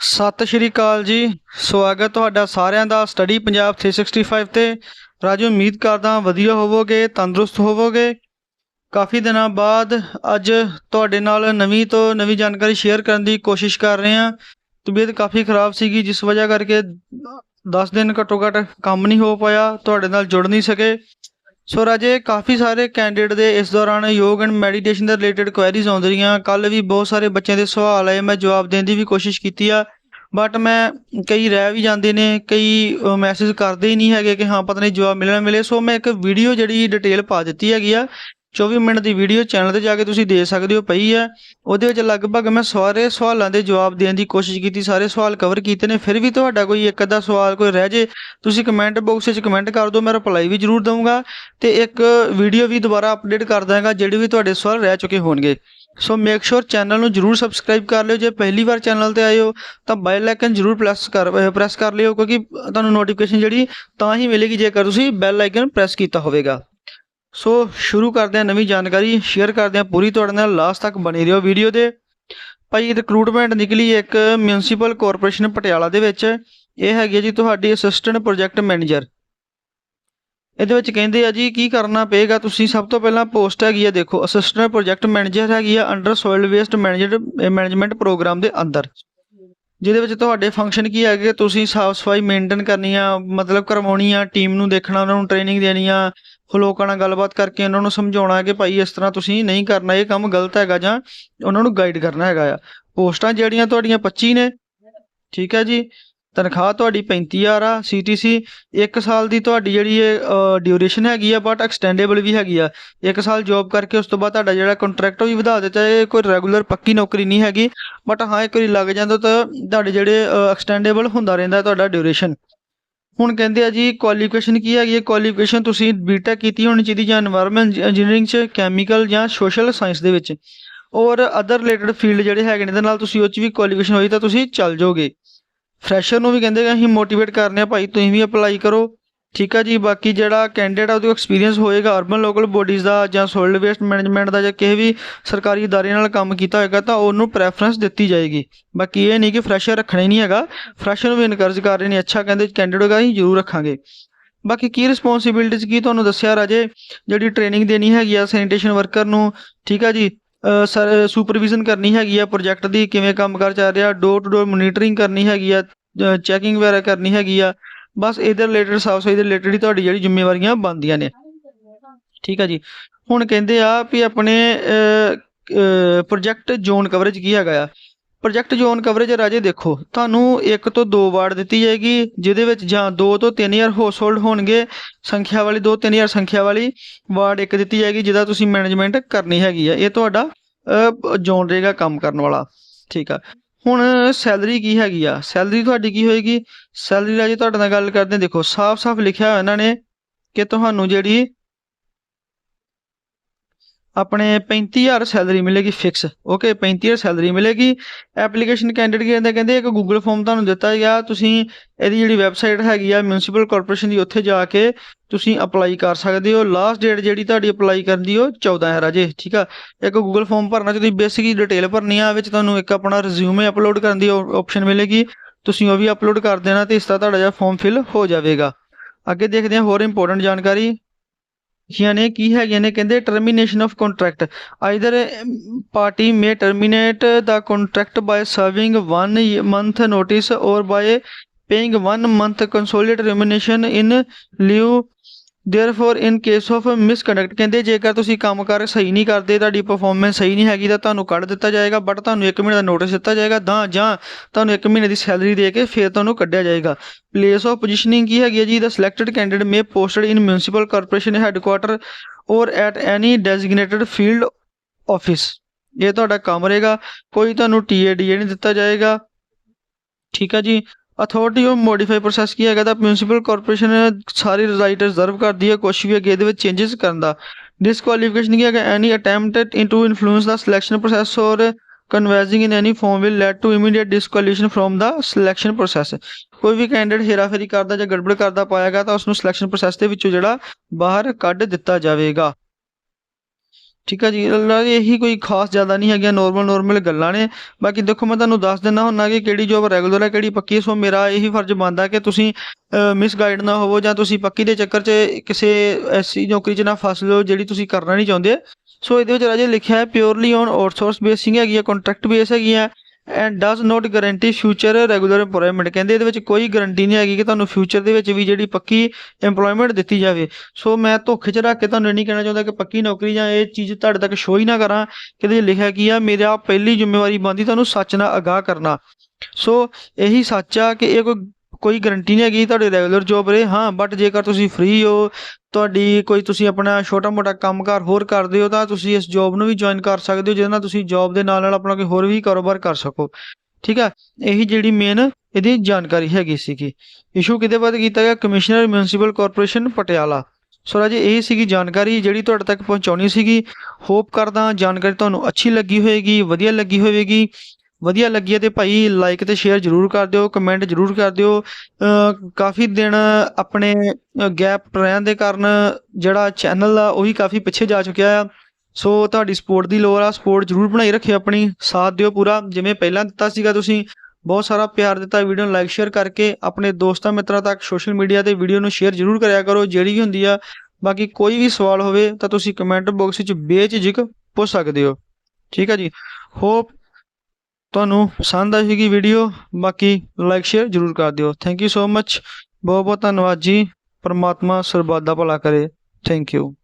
ਸਤਿ ਸ਼੍ਰੀ ਅਕਾਲ ਜੀ। ਸਵਾਗਤ ਤੁਹਾਡਾ ਸਾਰਿਆਂ ਦਾ ਸਟੱਡੀ ਪੰਜਾਬ 365 ਤੇ। ਰਾਜੂ, ਉਮੀਦ ਕਰਦਾ ਵਧੀਆ ਹੋਵੋਗੇ, ਤੰਦਰੁਸਤ ਹੋਵੋਗੇ। ਕਾਫੀ ਦਿਨਾਂ ਬਾਅਦ ਅੱਜ ਤੁਹਾਡੇ ਨਾਲ ਨਵੀਂ ਤੋਂ ਨਵੀਂ ਜਾਣਕਾਰੀ ਸ਼ੇਅਰ ਕਰਨ ਦੀ ਕੋਸ਼ਿਸ਼ ਕਰ ਰਹੇ ਹਾਂ। ਤਬੀਅਤ ਕਾਫੀ ਖਰਾਬ ਸੀਗੀ, ਜਿਸ ਵਜ੍ਹਾ ਕਰਕੇ 10 ਦਿਨ ਘੱਟੋ ਘੱਟ ਕੰਮ ਨਹੀਂ ਹੋ ਪਾਇਆ, ਤੁਹਾਡੇ ਨਾਲ ਜੁੜ ਨਹੀਂ ਸਕੇ। ਸੋ ਰਾਜੇ, ਕਾਫੀ ਸਾਰੇ ਕੈਂਡੀਡੇਟ ਦੇ ਇਸ ਦੌਰਾਨ ਯੋਗ ਐਂਡ ਮੈਡੀਟੇਸ਼ਨ ਦੇ ਰਿਲੇਟਡ ਕੁਐਰੀਜ਼ ਆਉਂਦੀਆਂ ਰਹੀਆਂ। ਕੱਲ ਵੀ ਬਹੁਤ ਸਾਰੇ ਬੱਚਿਆਂ ਦੇ ਸਵਾਲ ਆਏ, ਮੈਂ ਜਵਾਬ ਦੇਣ ਦੀ ਵੀ ਕੋਸ਼ਿਸ਼ ਕੀਤੀ ਆ। ਬਟ ਮੈਂ ਕਈ ਰਹਿ ਵੀ ਜਾਂਦੇ ਨੇ, ਕਈ ਮੈਸੇਜ ਕਰਦੇ ਹੀ ਨਹੀਂ ਹੈਗੇ ਕਿ ਹਾਂ, ਪਤਾ ਨਹੀਂ ਜਵਾਬ ਮਿਲਣਾ ਮਿਲੇ। ਸੋ ਮੈਂ ਇੱਕ ਵੀਡੀਓ ਜਿਹੜੀ ਡਿਟੇਲ ਪਾ ਦਿੱਤੀ ਹੈਗੀ ਆ। 24 ਮਿੰਟ ਦੀ ਵੀਡੀਓ ਚੈਨਲ ਤੇ ਜਾ ਕੇ ਤੁਸੀਂ ਦੇ ਸਕਦੇ ਹੋ, ਪਈ ਹੈ। ਉਹਦੇ ਵਿੱਚ ਲਗਭਗ ਮੈਂ ਸਾਰੇ ਸਵਾਲਾਂ ਦੇ ਜਵਾਬ ਦੇਣ ਦੀ ਕੋਸ਼ਿਸ਼ ਕੀਤੀ, ਸਾਰੇ ਸਵਾਲ ਕਵਰ ਕੀਤੇ ਨੇ, ਫਿਰ ਵੀ ਤੁਹਾਡਾ ਕੋਈ ਇੱਕ ਅੱਧਾ ਸਵਾਲ ਕੋਈ ਰਹਿ ਜੇ, ਤੁਸੀਂ ਕਮੈਂਟ ਬਾਕਸ ਵਿੱਚ ਕਮੈਂਟ ਕਰ ਦਿਓ, ਮੈਂ ਰਿਪਲਾਈ ਵੀ ਜ਼ਰੂਰ ਦਊਂਗਾ ਤੇ ਇੱਕ ਵੀਡੀਓ ਵੀ ਦੁਬਾਰਾ ਅਪਡੇਟ ਕਰ ਦਾਂਗਾ ਜਿਹੜੇ ਵੀ ਤੁਹਾਡੇ ਸਵਾਲ ਰਹਿ ਚੁੱਕੇ ਹੋਣਗੇ। ਸੋ ਮੇਕ ਸ਼ੋਰ ਚੈਨਲ ਨੂੰ ਜਰੂਰ ਸਬਸਕ੍ਰਾਈਬ ਕਰ ਲਿਓ, ਜੇ ਪਹਿਲੀ ਵਾਰ ਚੈਨਲ ਤੇ ਆਏ ਹੋ, ਤਾਂ ਬੈਲ ਆਈਕਨ ਜਰੂਰ ਪ੍ਰੈਸ ਕਰ ਪ੍ਰੈਸ ਕਰ ਲਿਓ, ਕਿਉਂਕਿ ਤੁਹਾਨੂੰ ਨੋਟੀਫਿਕੇਸ਼ਨ ਜਿਹੜੀ, ਤਾਂ ਹੀ ਮਿਲੇਗੀ ਜੇਕਰ ਤੁਸੀਂ ਬੈਲ ਆਈਕਨ ਪ੍ਰੈਸ ਕੀਤਾ ਹੋਵੇਗਾ। ਸੋ ਸ਼ੁਰੂ ਕਰਦੇ ਹਾਂ ਨਵੀਂ ਜਾਣਕਾਰੀ ਸ਼ੇਅਰ ਕਰਦੇ ਹਾਂ ਪੂਰੀ ਤੁਹਾਡੇ ਨਾਲ ਲਾਸਟ ਤੱਕ ਬਣੇ ਰਹੋ ਵੀਡੀਓ ਦੇ। ਭਾਈ ਰਿਕਰੂਟਮੈਂਟ ਨਿਕਲੀ ਇੱਕ ਮਿਊਨਿਸਪਲ ਕਾਰਪੋਰੇਸ਼ਨ ਪਟਿਆਲਾ ਦੇ ਵਿੱਚ। ਇਹ ਹੈਗੀ ਹੈ ਜੀ ਤੁਹਾਡੀ ਅਸਿਸਟੈਂਟ ਪ੍ਰੋਜੈਕਟ ਮੈਨੇਜਰ ਇਹਦੇ ਵਿੱਚ ਕਹਿੰਦੇ ਆ ਜੀ, ਕੀ ਕਰਨਾ ਪਏਗਾ? ਤੁਸੀਂ ਸਭ ਤੋਂ ਪਹਿਲਾਂ ਪੋਸਟ ਹੈਗੀ ਆ, ਦੇਖੋ ਅਸਿਸਟੈਂਟ ਪ੍ਰੋਜੈਕਟ ਮੈਨੇਜਰ ਹੈਗੀ ਆ under solid waste manager management programme ਦੇ ਅੰਦਰ। ਜਿਹਦੇ ਵਿੱਚ ਤੁਹਾਡੇ ਫੰਕਸ਼ਨ ਕੀ ਹੈਗੇ? ਤੁਸੀਂ ਸਾਫ਼ ਸਫ਼ਾਈ ਮੇਨਟੇਨ ਕਰਨੀ ਆ, ਮਤਲਬ ਕਰਵਾਉਣੀ ਆ ਟੀਮ ਨੂੰ ਦੇਖਣਾ, ਉਹਨਾਂ ਨੂੰ ਟ੍ਰੇਨਿੰਗ ਦੇਣੀ ਆ ਲੋਕਾਂ ਨਾਲ ਗੱਲਬਾਤ ਕਰਕੇ ਉਹਨਾਂ ਨੂੰ ਸਮਝਾਉਣਾ ਕਿ ਭਾਈ ਇਸ ਤਰ੍ਹਾਂ ਤੁਸੀਂ ਨਹੀਂ ਕਰਨਾ, ਇਹ ਕੰਮ ਗਲਤ ਹੈਗਾ ਜਾਂ ਉਹਨਾਂ ਨੂੰ ਗਾਈਡ ਕਰਨਾ ਹੈਗਾ ਆ। ਪੋਸਟਾਂ ਜਿਹੜੀਆਂ ਤੁਹਾਡੀਆਂ 25 ਨੇ, ਠੀਕ ਹੈ ਜੀ। ਤਨਖਾਹ ਤੁਹਾਡੀ 35000 ਆ ਸੀਟੀਸੀ 1 ਸਾਲ ਦੀ ਤੁਹਾਡੀ ਜਿਹੜੀ ਇਹ ਡਿਊਰੇਸ਼ਨ ਹੈਗੀ ਆ ਬਟ ਐਕਸਟੈਂਡੇਬਲ ਵੀ ਹੈਗੀ ਆ। 1 ਸਾਲ ਜੌਬ ਕਰਕੇ ਉਸ ਤੋਂ ਬਾਅਦ ਤੁਹਾਡਾ ਜਿਹੜਾ ਕੰਟਰੈਕਟ ਉਹ ਵੀ ਵਧਾ ਦਿੱਤਾ, ਇਹ ਕੋਈ ਰੈਗੂਲਰ ਪੱਕੀ ਨੌਕਰੀ ਨਹੀਂ ਹੈਗੀ। ਬਟ ਹਾਂ, ਇੱਕ ਵਾਰੀ ਲੱਗ ਜਾਂਦਾ ਤਾਂ ਤੁਹਾਡੇ ਜਿਹੜੇ ਐਕਸਟੈਂਡੇਬਲ ਹੁੰਦਾ ਰਹਿੰਦਾ ਤੁਹਾਡਾ ਡਿਊਰੇਸ਼ਨ ਹੁਣ ਕਹਿੰਦੇ ਆ ਜੀ ਕੁਆਲੀਫਿਕੇਸ਼ਨ ਕੀ ਹੈਗੀ ਹੈ? ਕੁਆਲੀਫਿਕੇਸ਼ਨ ਤੁਸੀਂ ਬੀਟੈਕ ਕੀਤੀ ਹੋਣੀ ਚਾਹੀਦੀ ਜਾਂ এনवायरमेंट ਇੰਜੀਨੀਅਰਿੰਗ ਚ ਕੈਮੀਕਲ ਜਾਂ ਸੋਸ਼ਲ ਸਾਇੰਸ ਦੇ ਵਿੱਚ। ਔਰ ਅਦਰ ਰਿਲੇਟਡ ਫੀਲਡ ਜਿਹੜੇ ਹੈਗੇ ਨੇ, ਇਹਦੇ ਨਾਲ ਤੁਸੀਂ ਉਹ ਚ ਵੀ ਕੁਆਲੀਫਿਕੇਸ਼ਨ ਹੋਈ ਤਾਂ ਤੁਸੀਂ ਚੱਲ ਜਾਓਗੇ ਫਰੈਸ਼ਰ ਨੂੰ ਵੀ ਕਹਿੰਦੇ ਆ ਅਸੀਂ ਮੋਟੀਵੇਟ ਕਰਨੇ ਆ ਭਾਈ ਤੁਸੀਂ ਵੀ ਅਪਲਾਈ ਕਰੋ। ਠੀਕ ਆ ਜੀ ਬਾਕੀ ਜਿਹੜਾ ਕੈਂਡੀਡੇਟ ਆ ਉਹਦੇ ਐਕਸਪੀਰੀਅੰਸ ਹੋਏਗਾ ਅਰਬਨ ਲੋਕਲ ਬੋਡੀਜ਼ ਦਾ ਜਾਂ ਸੋਲਿਡ ਵੇਸਟ ਮੈਨੇਜਮੈਂਟ ਦਾ ਜਾਂ ਕਿਸੇ ਵੀ ਸਰਕਾਰੀ ادارے ਨਾਲ ਕੰਮ ਕੀਤਾ ਹੋਏਗਾ ਤਾਂ ਉਹਨੂੰ ਪ੍ਰੈਫਰੈਂਸ ਦਿੱਤੀ ਜਾਏਗੀ ਬਾਕੀ ਇਹ ਨਹੀਂ ਕਿ ਫਰੈਸ਼ਰ ਰੱਖਣਾ ਹੀ ਨਹੀਂ ਹੈਗਾ ਫਰੈਸ਼ਰ ਨੂੰ ਵੀ ਇਨਕਰੇਜ ਕਰ ਰਹੇ ਨੇ ਅੱਛਾ ਕਹਿੰਦੇ ਕੈਂਡੀਡੇਟ ਹੋਗਾ ਅਸੀਂ ਜ਼ਰੂਰ ਰੱਖਾਂਗੇ ਬਾਕੀ ਕੀ ਰਿਸਪੌਂਸਿਬਿਲਟੀਜ਼ ਕੀ ਤੁਹਾਨੂੰ ਦੱਸਿਆ ਰਾਜੇ ਜਿਹੜੀ ਟ੍ਰੇਨਿੰਗ ਦੇਣੀ ਹੈਗੀ ਆ ਸੈਨੀਟੇਸ਼ਨ ਵਰਕਰ ਨੂੰ ਠੀਕ ਆ ਜੀ ਸਰ ਸੁਪਰਵਿਜ਼ਨ ਕਰਨੀ ਹੈਗੀ ਆ ਪ੍ਰੋਜੈਕਟ ਦੀ ਕਿਵੇਂ ਕੰਮ ਕਰ ਚੱਲ ਰਿਹਾ ਡੋਰ ਟੂ ਡੋਰ ਮੋਨੀਟਰਿੰਗ ਕਰਨੀ ਹੈਗੀ ਆ ਚੈਕਿੰਗ ਵਗੈਰਾ ਕਰਨੀ ਹੈਗੀ ਆ ਬਸ ਇਹਦੇ ਰਿਲੇਟਡ ਸਾਫ਼ ਸਫ਼ਾਈ ਦੇ ਰਿਲੇਟਡ ਹੀ ਤੁਹਾਡੀ ਜਿਹੜੀ ਜ਼ਿੰਮੇਵਾਰੀਆਂ ਬਣਦੀਆਂ ਨੇ। ਠੀਕ ਆ ਜੀ। ਹੁਣ ਕਹਿੰਦੇ ਆ ਵੀ ਆਪਣੇ ਪ੍ਰੋਜੈਕਟ ਜ਼ੋਨ ਕਵਰੇਜ ਕੀ ਹੈਗਾ ਆ? ਪ੍ਰੋਜੈਕਟ ਜ਼ੋਨ ਕਵਰੇਜ ਰਾਜੇ ਦੇਖੋ, ਤੁਹਾਨੂੰ ਇੱਕ ਤੋਂ ਦੋ ਵਾਰਡ ਦਿੱਤੀ ਜਾਏਗੀ, ਜਿਹਦੇ ਵਿੱਚ ਜਾਂ ਦੋ ਤੋਂ 3000 ਹਾਊਸਹੋਲਡ ਹੋਣਗੇ, ਸੰਖਿਆ ਵਾਲੀ 2 3000 ਸੰਖਿਆ ਵਾਲੀ ਵਾਰਡ ਇੱਕ ਦਿੱਤੀ ਜਾਏਗੀ, ਜਿਹਦਾ ਤੁਸੀਂ ਮੈਨੇਜਮੈਂਟ ਕਰਨੀ ਹੈਗੀ ਆ। ਇਹ ਤੁਹਾਡਾ ਜ਼ੋਨ ਰਹੇਗਾ ਕੰਮ ਕਰਨ ਵਾਲਾ। ਠੀਕ ਆ। ਹੁਣ ਸੈਲਰੀ ਕੀ ਹੈਗੀ ਆ? ਸੈਲਰੀ ਤੁਹਾਡੀ ਕੀ ਹੋਏਗੀ? ਸੈਲਰੀ ਰਾਜੇ ਤੁਹਾਡੇ ਨਾਲ ਗੱਲ ਕਰਦੇ ਦੇਖੋ, ਸਾਫ਼-ਸਾਫ਼ ਲਿਖਿਆ ਹੋਇਆ ਇਹਨਾਂ ਨੇ ਕਿ ਤੁਹਾਨੂੰ ਜਿਹੜੀ ਆਪਣੇ 35000 ਸੈਲਰੀ ਮਿਲੇਗੀ ਫਿਕਸ ਓਕੇ 35000 ਸੈਲਰੀ ਮਿਲੇਗੀ। ਐਪਲੀਕੇਸ਼ਨ ਕੈਂਡੀਡੇਟ ਕਹਿੰਦੇ ਕਹਿੰਦੇ ਇੱਕ ਗੂਗਲ ਫਾਰਮ ਤੁਹਾਨੂੰ ਦਿੱਤਾ ਗਿਆ। ਤੁਸੀਂ ਇਹਦੀ ਜਿਹੜੀ ਵੈਬਸਾਈਟ ਹੈਗੀ ਆ ਮਿਊਨਿਸਪਲ ਕਾਰਪੋਰੇਸ਼ਨ ਦੀ, ਉੱਥੇ ਜਾ ਕੇ ਤੁਸੀਂ ਅਪਲਾਈ ਕਰ ਸਕਦੇ ਹੋ। ਲਾਸਟ ਡੇਟ ਜਿਹੜੀ ਤੁਹਾਡੀ ਅਪਲਾਈ ਕਰਨ ਦੀ ਉਹ 14 ਹੈ ਰਾਜੇ ਠੀਕ ਆ? ਇੱਕ ਗੂਗਲ ਫਾਰਮ ਭਰਨਾ, ਤੁਸੀਂ ਬੇਸਿਕ ਡਿਟੇਲ ਭਰਨੀ ਆ, ਵਿੱਚ ਤੁਹਾਨੂੰ ਇੱਕ ਆਪਣਾ ਰਿਜ਼ਿਊਮੇ ਅਪਲੋਡ ਕਰਨ ਦੀ ਆਪਸ਼ਨ ਮਿਲੇਗੀ। ਤੁਸੀਂ ਉਹ ਵੀ ਅਪਲੋਡ ਕਰ ਦੇਣਾ ਤੇ ਇਸ ਤਰ੍ਹਾਂ ਤੁਹਾਡਾ ਜਿਹੜਾ ਫਾਰਮ ਫਿਲ ਹੋ ਜਾਵੇਗਾ। ਅੱਗੇ ਦੇਖਦੇ ਹਾਂ ਹੋਰ ਇੰਪੋਰਟੈਂਟ ਜਾਣਕਾਰੀ। ਲਿਖੀਆਂ ਨੇ ਕੀ ਹੈਗੀਆਂ ਨੇ, ਕਹਿੰਦੇ termination of contract either party may terminate the contract by serving 1 month notice ਔਰ by paying 1 month consolidated remuneration in lieu therefore in case of misconduct ਕਹਿੰਦੇ ਜੇਕਰ ਤੁਸੀਂ ਕੰਮ ਕਰ ਸਹੀ ਨਹੀਂ ਕਰਦੇ, ਤੁਹਾਡੀ ਪਰਫਾਰਮੈਂਸ ਸਹੀ ਨਹੀਂ ਹੈਗੀ, ਤਾਂ ਤੁਹਾਨੂੰ ਕੱਢ ਦਿੱਤਾ ਜਾਏਗਾ ਬਟ ਤੁਹਾਨੂੰ 1 ਮਹੀਨੇ ਦਾ ਨੋਟਿਸ ਦਿੱਤਾ ਜਾਏਗਾ, ਤਾਂ ਜਾਂ ਤੁਹਾਨੂੰ 1 ਮਹੀਨੇ ਦੀ ਸੈਲਰੀ ਦੇ ਕੇ ਫਿਰ ਤੁਹਾਨੂੰ ਕੱਢਿਆ ਜਾਏਗਾ। ਪਲੇਸ ਆਫ ਪੋਜੀਸ਼ਨਿੰਗ ਕੀ ਹੈਗੀ ਹੈ ਜੀ? The selected candidate may posted in municipal corporation headquarter ਔਰ at any designated field office ਇਹ ਤੁਹਾਡਾ ਕੰਮ ਰਹੇਗਾ, ਕੋਈ ਤੁਹਾਨੂੰ ਟੀਏਡੀਏ ਨਹੀਂ ਦਿੱਤਾ ਜਾਏਗਾ। ਠੀਕ ਆ ਜੀ? ਅਥਾਰਟੀ ਆਫ ਮੋਡੀਫਾਈ ਪ੍ਰੋਸੈਸ ਕੀ ਹੈਗਾ ਤਾਂ ਮਿਊਨਿਸਪਲ ਕਾਰਪੋਰੇਸ਼ਨ ਸਾਰੀ ਰਾਈਟ ਰਿਜ਼ਰਵ ਕਰਦੀ ਹੈ ਕੁਝ ਵੀ ਅੱਗੇ ਇਹਦੇ ਵਿੱਚ ਚੇਂਜਸ ਕਰਨ ਦਾ। ਡਿਸਕੁਆਲੀਫਿਕੇਸ਼ਨ ਕੀ ਹੈਗਾ any attempted into influence the selection process ਔਰ converging in any form will lead to immediate disqualification from the selection process ਕੋਈ ਵੀ ਕੈਂਡੀਡੇਟ ਹੇਰਾਫੇਰੀ ਕਰਦਾ ਜਾਂ ਗੜਬੜ ਕਰਦਾ ਪਾਇਆ ਗਿਆ ਤਾਂ ਉਸ ਨੂੰ ਸਿਲੈਕਸ਼ਨ ਪ੍ਰੋਸੈਸ ਦੇ ਵਿੱਚੋਂ ਜਿਹੜਾ ਬਾਹਰ ਕੱਢ ਦਿੱਤਾ ਜਾਵੇਗਾ। ਠੀਕ ਆ ਜੀ ਅੱਲਾ ਜੀ, ਇਹੀ ਕੋਈ ਖਾਸ ਜ਼ਿਆਦਾ ਨਹੀਂ ਹੈਗੀਆਂ ਨੋਰਮਲ ਨੋਰਮਲ ਗੱਲਾਂ ਨੇ। ਬਾਕੀ ਦੇਖੋ, ਮੈਂ ਤੁਹਾਨੂੰ ਦੱਸ ਦਿੰਦਾ ਹੁੰਨਾ ਕਿ ਕਿਹੜੀ ਜੋਬ ਰੈਗੂਲਰ ਹੈ, ਕਿਹੜੀ ਪੱਕੀ ਹੈ। ਸੋ ਮੇਰਾ ਇਹੀ ਫਰਜ਼ ਬਣਦਾ ਕਿ ਤੁਸੀਂ ਮਿਸ ਗਾਈਡ ਨਾ ਹੋਵੋ ਜਾਂ ਤੁਸੀਂ ਪੱਕੀ ਦੇ ਚੱਕਰ 'ਚ ਕਿਸੇ ਐਸੀ ਨੌਕਰੀ 'ਚ ਨਾ ਫਸ ਲਓ ਜਿਹੜੀ ਤੁਸੀਂ ਕਰਨਾ ਨਹੀਂ ਚਾਹੁੰਦੇ। ਸੋ ਇਹਦੇ ਵਿੱਚ ਰਾਜੇ ਲਿਖਿਆ ਹੈ ਪਿਓਰਲੀ ਔਨ ਆਊਟਸੋਰਸ ਬੇਸਿੰਗ ਹੈਗੀ ਹੈ ਕੰਟਰੈਕਟ ਬੇਸ ਹੈਗੀ ਹੈ and does not guarantee future regular employment ਕਹਿੰਦੇ ਇਹਦੇ ਵਿੱਚ ਕੋਈ ਗਾਰੰਟੀ ਨਹੀਂ ਹੈਗੀ ਕਿ ਤੁਹਾਨੂੰ ਫਿਊਚਰ ਦੇ ਵਿੱਚ ਵੀ ਜਿਹੜੀ ਪੱਕੀ ਏਮਪਲੋਇਮੈਂਟ ਦਿੱਤੀ ਜਾਵੇ। ਸੋ ਮੈਂ ਧੋਖੇ 'ਚ ਰੱਖ ਕੇ ਤੁਹਾਨੂੰ ਇਹ ਨਹੀਂ ਕਹਿਣਾ ਚਾਹੁੰਦਾ ਕਿ ਪੱਕੀ ਨੌਕਰੀ ਜਾਂ ਇਹ ਚੀਜ਼ ਤੁਹਾਡੇ ਤੱਕ ਸ਼ੋ ਹੀ ਨਾ ਕਰਾਂ ਕਿ ਇਹਦੇ ਲਿਖਿਆ ਕੀ ਆ, ਮੇਰਾ ਪਹਿਲੀ ਜ਼ਿੰਮੇਵਾਰੀ ਬਣਦੀ ਤੁਹਾਨੂੰ ਸੱਚ ਨਾਲ ਅਗਾਹ ਕਰਨਾ। ਸੋ ਇਹੀ ਸੱਚ ਆ ਕਿ ਇਹ ਕੋਈ ਕੋਈ ਗਾਰੰਟੀ ਨਹੀਂ ਹੈਗੀ ਤੁਹਾਡੀ ਰੈਗੂਲਰ ਜੋਬ ਰਹੇ ਹਾਂ ਬਟ ਜੇਕਰ ਤੁਸੀਂ ਫ੍ਰੀ ਹੋ, ਤੁਹਾਡੀ ਕੋਈ ਤੁਸੀਂ ਆਪਣਾ ਛੋਟਾ ਮੋਟਾ ਕੰਮਕਾਰ ਹੋਰ ਕਰਦੇ ਹੋ, ਤਾਂ ਤੁਸੀਂ ਇਸ ਜੋਬ ਨੂੰ ਵੀ ਜੁਆਇਨ ਕਰ ਸਕਦੇ ਹੋ, ਜਿਹਦੇ ਨਾਲ ਤੁਸੀਂ ਜੋਬ ਦੇ ਨਾਲ ਨਾਲ ਆਪਣਾ ਕੋਈ ਹੋਰ ਵੀ ਕਾਰੋਬਾਰ ਕਰ ਸਕੋ। ਠੀਕ ਆ? ਇਹੀ ਜਿਹੜੀ ਮੇਨ ਇਹਦੀ ਜਾਣਕਾਰੀ ਹੈਗੀ ਸੀਗੀ। ਇਸ਼ੂ ਕਿਤੇ ਬਾਅਦ ਕੀਤਾ ਗਿਆ? Commissioner municipal corporation Patiala. So ਰਾਜੇ, ਇਹ ਸੀਗੀ ਜਾਣਕਾਰੀ ਜਿਹੜੀ ਤੁਹਾਡੇ ਤੱਕ ਪਹੁੰਚਾਉਣੀ ਸੀਗੀ। ਹੋਪ ਕਰਦਾ ਜਾਣਕਾਰੀ ਤੁਹਾਨੂੰ ਅੱਛੀ ਲੱਗੀ ਹੋਵੇਗੀ ਵਧੀਆ ਲੱਗੀ ਹੋਵੇਗੀ। ਵਧੀਆ ਲੱਗੀ ਹੈ ਤੇ ਭਾਈ ਲਾਈਕ ਤੇ ਸ਼ੇਅਰ ਜਰੂਰ ਕਰ ਦਿਓ ਕਮੈਂਟ ਜਰੂਰ ਕਰ ਦਿਓ। ਕਾਫੀ ਦਿਨ ਆਪਣੇ ਗੈਪ ਰਹਿਣ ਦੇ ਕਾਰਨ ਜਿਹੜਾ ਚੈਨਲ ਆ ਉਹੀ ਕਾਫੀ ਪਿੱਛੇ ਜਾ ਚੁੱਕਿਆ ਆ। ਸੋ ਤੁਹਾਡੀ ਸਪੋਰਟ ਦੀ ਲੋੜ ਆ ਸਪੋਰਟ ਜਰੂਰ ਬਣਾਈ ਰੱਖਿਓ ਆਪਣੀ, ਸਾਥ ਦਿਓ ਪੂਰਾ। ਜਿਵੇਂ ਪਹਿਲਾਂ ਦਿੱਤਾ ਸੀਗਾ ਤੁਸੀਂ, ਬਹੁਤ ਸਾਰਾ ਪਿਆਰ ਦਿੱਤਾ ਵੀਡੀਓ ਨੂੰ ਲਾਈਕ ਸ਼ੇਅਰ ਕਰਕੇ, ਆਪਣੇ ਦੋਸਤਾਂ ਮਿੱਤਰਾਂ ਤੱਕ ਸੋਸ਼ਲ ਮੀਡੀਆ ਤੇ ਵੀਡੀਓ ਨੂੰ ਸ਼ੇਅਰ ਜਰੂਰ ਕਰਿਆ ਕਰੋ, ਜਿਹੜੀ ਵੀ ਹੁੰਦੀ ਆ। ਬਾਕੀ ਕੋਈ ਵੀ ਸਵਾਲ ਹੋਵੇ ਤਾਂ ਤੁਸੀਂ ਕਮੈਂਟ ਬਾਕਸ ਵਿੱਚ ਬੇਝਿਜਕ ਪੁੱਛ ਸਕਦੇ ਹੋ। ਠੀਕ ਆ ਜੀ। ਹੋਪ ਤੁਹਾਨੂੰ ਪਸੰਦ ਆਏਗੀ ਵੀਡੀਓ ਬਾਕੀ ਲਾਈਕ ਸ਼ੇਅਰ ਜਰੂਰ ਕਰ ਦਿਓ। ਥੈਂਕ ਯੂ ਸੋ ਮੱਚ ਬਹੁਤ ਬਹੁਤ ਧੰਨਵਾਦ ਜੀ। ਪਰਮਾਤਮਾ ਸਰਬੱਤ ਦਾ ਭਲਾ ਕਰੇ। Thank you